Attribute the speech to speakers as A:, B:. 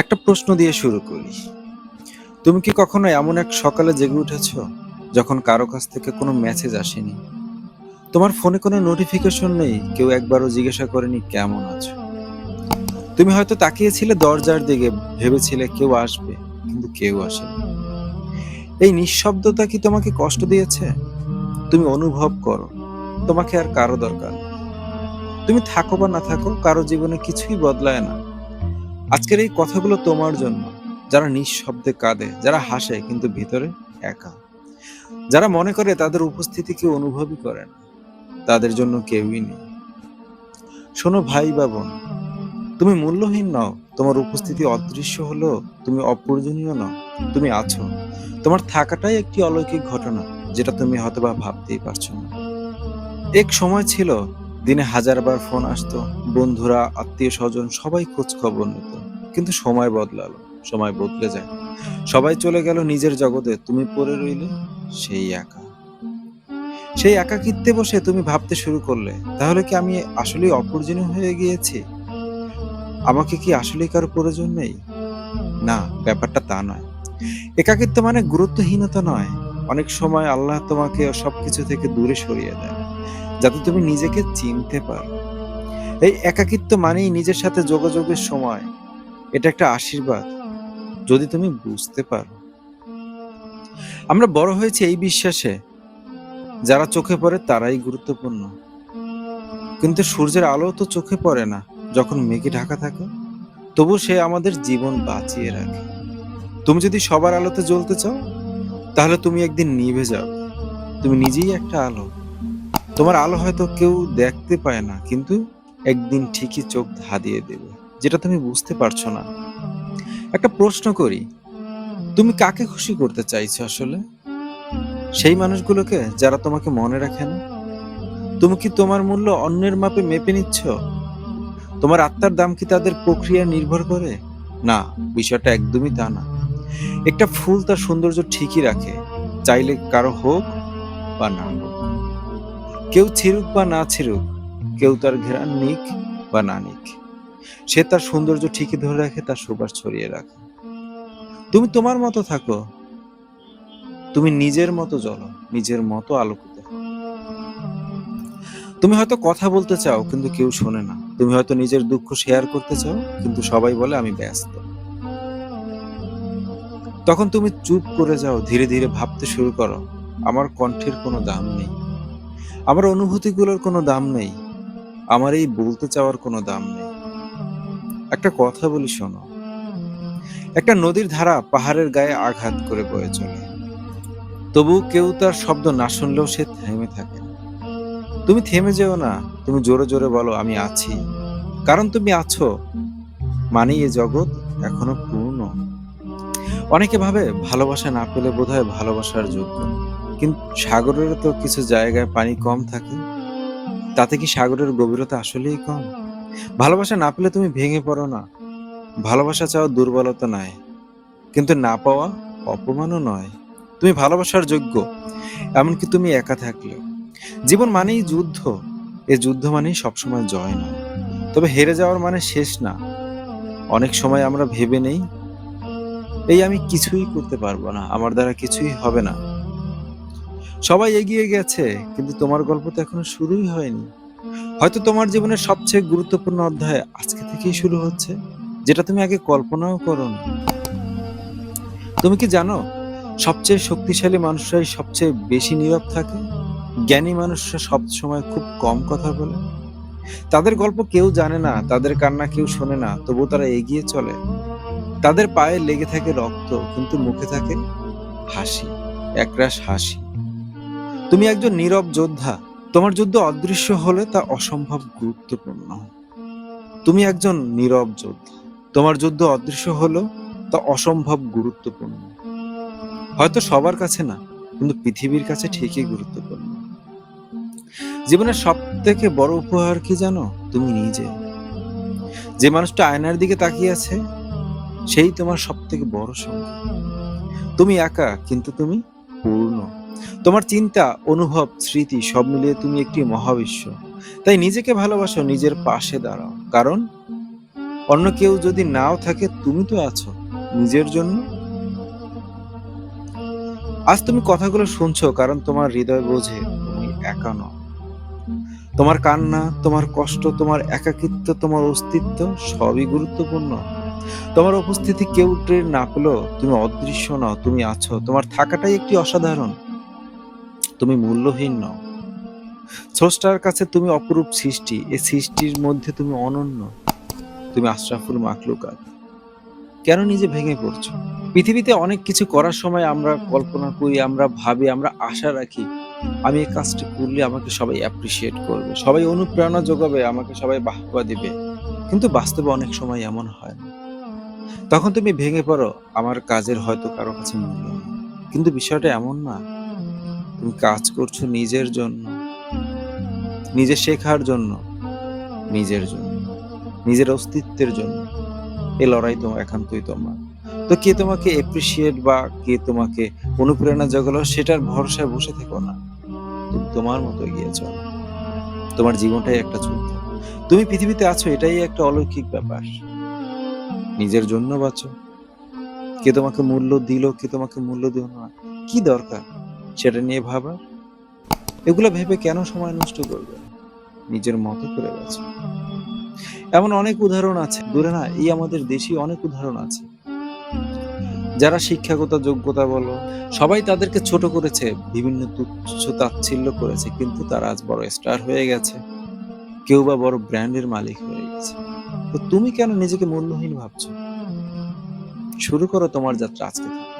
A: একটা প্রশ্ন দিয়ে শুরু করি। তুমি কি কখনো এমন এক সকালে জেগে উঠেছ যখন কারও কাছ থেকে কোনো মেসেজ আসেনি? তোমার ফোনে কোনো নোটিফিকেশন নেই, কেউ একবারও জিজ্ঞাসা করেনি কেমন আছো? তুমি হয়তো তাকিয়েছিলে দরজার দিকে, ভেবেছিলে কেউ আসবে, কিন্তু কেউ আসেনি। এই নিঃশব্দতা কি তোমাকে কষ্ট দিয়েছে? তুমি অনুভব করো, তোমাকে আর কারও দরকার তুমি থাকো বা না থাকো, কারও জীবনে কিছুই বদলায় না। আজকের এই কথাগুলো তোমার জন্য। যারা নিঃশব্দে কাঁদে, যারা হাসে, কিন্তু ভিতরে একা। যারা মনে করে তাদের উপস্থিতি কেউ অনুভবই করে না, তাদের জন্য কেউই নেই। শোনো ভাই বা বোন, তুমি মূল্যহীন নও, তোমার উপস্থিতি অদৃশ্য হলো তুমি অপ্রয়োজনীয় নও, তুমি আছো। তোমার থাকাটাই একটি অলৌকিক ঘটনা, যেটা তুমি হয়তোবা ভাবতেই পারছ না। এক সময় ছিল, দিনে হাজারবার ফোন আসতো, বন্ধুরা আত্মীয় স্বজন সবাই খোঁজ খবর নিত। কিন্তু সময় বদলালো, সময় বদলে যায়। সবাই চলে গেল নিজের জগতে, তুমি পড়ে রইলে সেই একা। সেই একাকিত্বে বসে তুমি ভাবতে শুরু করলে, তাহলে কি আমি আসলেই অপরজনীয় হয়ে গিয়েছি? আমাকে কি আসলেই কারও প্রয়োজন নেই? না, ব্যাপারটা তা নয়। একাকিত্ব মানে গুরুত্বহীনতা নয়। অনেক সময় আল্লাহ তোমাকে সবকিছু থেকে দূরে সরিয়ে দেয় যাতে তুমি নিজেকে চিনতে পারো। এই একাকিত্ব মানেই নিজের সাথে যোগাযোগের সময় এটা একটা আশীর্বাদ। যদি তুমি বুঝতে পারো। আমরা বড় হয়েছি এই বিশ্বাসে। যারা চোখে পড়ে তারাই গুরুত্বপূর্ণ। কিন্তু সূর্যের আলো তো চোখে পড়ে না, যখন মেঘে ঢাকা থাকে। তবু সে আমাদের জীবন বাঁচিয়ে রাখে। তুমি যদি সবার আলোতে জ্বলতে চাও, তাহলে তুমি একদিন নিভে যাও। তুমি নিজেই একটা আলো। তোমার আলো হয়তো কেউ দেখতে পায় না, কিন্তু একদিন ঠিকই চোখ ধাঁধিয়ে দেবে। যেটা তুমি বুঝতে পারছ না। একটা প্রশ্ন করি, তুমি কাকে খুশি করতে চাইছো আসলে? সেই মানুষগুলোকে যারা তোমাকে মনে রাখে না? তুমি কি তোমার মূল্য অন্যের মাপে মেপে নিচ্ছ? তোমার আত্মার দাম কি তাদের প্রক্রিয়া নির্ভর করে? না, বিষয়টা একদমই তা না। একটা ফুল তার সৌন্দর্য ঠিকই রাখে, চাইলে কারও হোক বা না হোক। কেউ ছিড়ুক বা না ছিড়ুক কেউ তার ঘেরা নিক বা না নিক। সে তার সৌন্দর্য ঠিকই ধরে রাখে, তার সুবাস ছড়িয়ে রাখে। তুমি তোমার মতো থাকো। তুমি নিজের মতো জ্বলো, নিজের মতো আলোকিত। তুমি হয়তো কথা বলতে চাও, কিন্তু কেউ শোনে না। তুমি হয়তো নিজের দুঃখ শেয়ার করতে চাও, কিন্তু সবাই বলে আমি ব্যস্ত। তখন তুমি চুপ করে যাও, ধীরে ধীরে ভাবতে শুরু করো, আমার কণ্ঠের কোনো দাম নেই। আমার অনুভূতিগুলোর কোনো দাম নেই। আমার এই বলতে চাওয়ার কোনো দাম নেই। একটা কথা বলি শোনো। একটা নদীর ধারা পাহাড়ের গায়ে আঘাত করে বয়ে চলে। তবু কেউ তার শব্দ না শুনলেও সে থেমে থাকে। তুমি থেমে যেও না, তুমি জোরে জোরে বলো, আমি আছি। কারণ তুমি আছো মানে এ জগৎ এখনও পূর্ণ। অনেকে ভাবে ভালোবাসা না পেলে বোধহয় ভালোবাসার যোগ্য। কিন্তু সাগরের তো কিছু জায়গায় পানি কম থাকে। তাতে কি সাগরের গভীরতা আসলেই কম? ভালোবাসা না পেলে তুমি ভেঙে পড়ো না। ভালোবাসা চাওয়া দুর্বলতা নয় কিন্তু না পাওয়া অপমানও নয়। তুমি ভালোবাসার যোগ্য, এমনকি তুমি একা থাকলেও। জীবন মানেই যুদ্ধ, এ যুদ্ধ মানেই সবসময় জয় নয় তবে হেরে যাওয়ার মানে শেষ না। অনেক সময় আমরা ভেবে নেই, এই আমি কিছুই করতে পারব না, আমার দ্বারা কিছুই হবে না। সবাই এগিয়ে গেছে, কিন্তু তোমার গল্প তো এখনও শুরুই হয়নি। হয়তো তোমার জীবনের সবচেয়ে গুরুত্বপূর্ণ অধ্যায় আজকে থেকেই শুরু হচ্ছে, যেটা তুমি আগে কল্পনাও করোনি। তুমি কি জানো, সবচেয়ে শক্তিশালী মানুষরাই সবচেয়ে বেশি নীরব থাকে? জ্ঞানী মানুষরা সব সময় খুব কম কথা বলে। তাদের গল্প কেউ জানে না, তাদের কান্না কেউ শোনে না তবু তারা এগিয়ে চলে। তাদের পায়ে লেগে থাকে রক্ত, কিন্তু মুখে থাকে হাসি, একরাশ হাসি। তুমি একজন নীরব যোদ্ধা তোমার যুদ্ধ অদৃশ্য হলে তা অসম্ভব গুরুত্বপূর্ণ। তুমি একজন নীরব যোদ্ধা। তোমার যুদ্ধ অদৃশ্য হলো তা অসম্ভব গুরুত্বপূর্ণ। হয়তো সবার কাছে না, কিন্তু পৃথিবীর কাছে ঠিকই গুরুত্বপূর্ণ। জীবনের সব থেকে বড় উপহার কি জানো? তুমি নিজে। যে মানুষটা আয়নার দিকে তাকিয়ে আছে, সেই তোমার সব থেকে বড় সঙ্গী। তুমি একা, কিন্তু তুমি পূর্ণ। তোমার চিন্তা, অনুভব, স্মৃতি সব মিলিয়ে তুমি একটি মহাবিশ্ব। তাই নিজেকে ভালোবাসো, নিজের পাশে দাঁড়াও। কারণ, অন্য কেউ যদি নাও থাকে, তুমি তো আছো নিজের জন্য। আজ তুমি কথাগুলো শুনছো, কারণ তোমার হৃদয় বোঝে তুমি একা নও। তোমার কান্না, তোমার কষ্ট, তোমার একাকিত্ব, তোমার অস্তিত্ব সবই গুরুত্বপূর্ণ। তোমার উপস্থিতি কেউ টের না পেলেও তুমি অদৃশ্য নও, তুমি আছো। তোমার থাকাটাই একটি অসাধারণ তুমি মূল্যহীন নও। স্রষ্টার কাছে তুমি অপরূপ সৃষ্টি এই সৃষ্টির মধ্যে তুমি অনন্য। তুমি আশরাফুল মাকলুকাত কেন নিজে ভেঙে পড়ছো? পৃথিবীতে অনেক কিছু করার সময় আমরা কল্পনা করি, আমরা ভাবি, আমরা আশা রাখি। আমি এই কাজটি করলে আমাকে সবাই অ্যাপ্রিসিয়েট করবে, সবাই অনুপ্রেরণা যোগাবে, আমাকে সবাই বাহবা দিবে। কিন্তু বাস্তবে অনেক সময় এমন হয় না। তখন তুমি ভেঙে পড়ো, আমার কাজের হয়তো কারও কাছে মূল্য কিন্তু বিষয়টা এমন না। তুমি কাজ করছ নিজের জন্য, নিজে শেখার জন্য, নিজের জন্য, নিজের অস্তিত্বের জন্য। এই লড়াই তোমার, একান্তই তোমার। তো কে তোমাকে এপ্রিসিয়েট বা কে তোমাকে অনুপ্রেরণা জগালো সেটার ভরসায় বসে থেকো না। তুমি তোমার মতো এগিয়ে চলো। তোমার জীবনটাই একটা যুদ্ধ। তুমি পৃথিবীতে আছো, এটাই একটা অলৌকিক ব্যাপার। নিজের জন্য বাঁচো। কে তোমাকে মূল্য দিল, কে তোমাকে মূল্য দিল না, কি দরকার? সেটা নিয়ে ভাবার এগুলো ভেবে কেন সময় নষ্ট করবে? নিজের মতো করে গেছে। এমন অনেক উদাহরণ আছে। দূরে না, এই আমাদের দেশে অনেক উদাহরণ আছে। যারা শিক্ষাগত যোগ্যতা বলো, সবাই তাদেরকে ছোট করেছে, বিভিন্ন তুচ্ছ তাচ্ছিল্য করেছে, কিন্তু তারা আজ বড় স্টার হয়ে গেছে। কেউ বা বড় ব্র্যান্ডের মালিক হয়ে গেছে। তো তুমি কেন নিজেকে মূল্যহীন ভাবছ? শুরু করো তোমার যাত্রা আজকে।